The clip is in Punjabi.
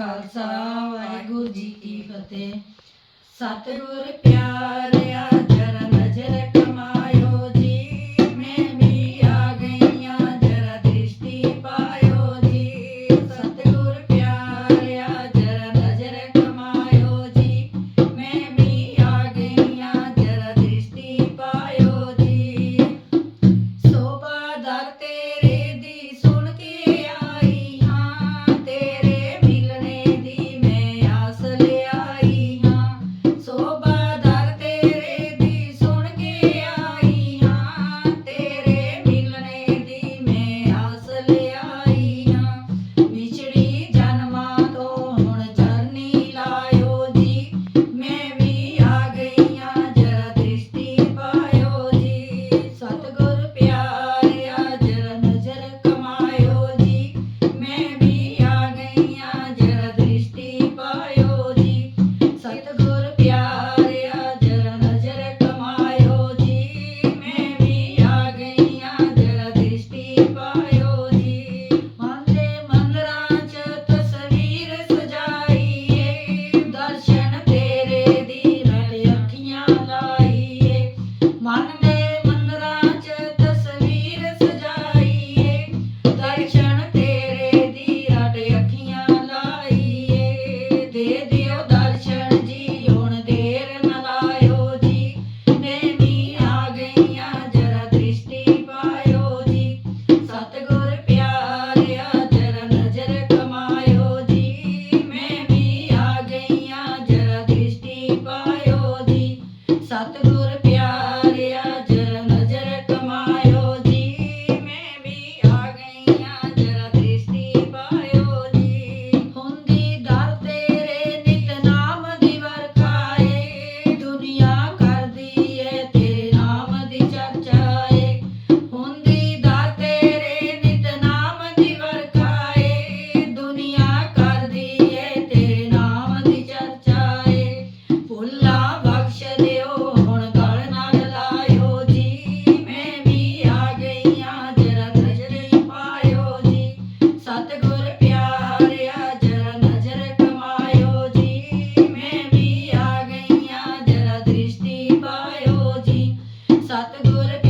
ਖਾਲਸਾ ਵਾਹਿਗੁਰੂ ਜੀ ਕੀ ਫਤਿਹ। ਸਤਿਗੁਰ ਪਿਆਰਿਆ って。ਸਤਿਗੁਰ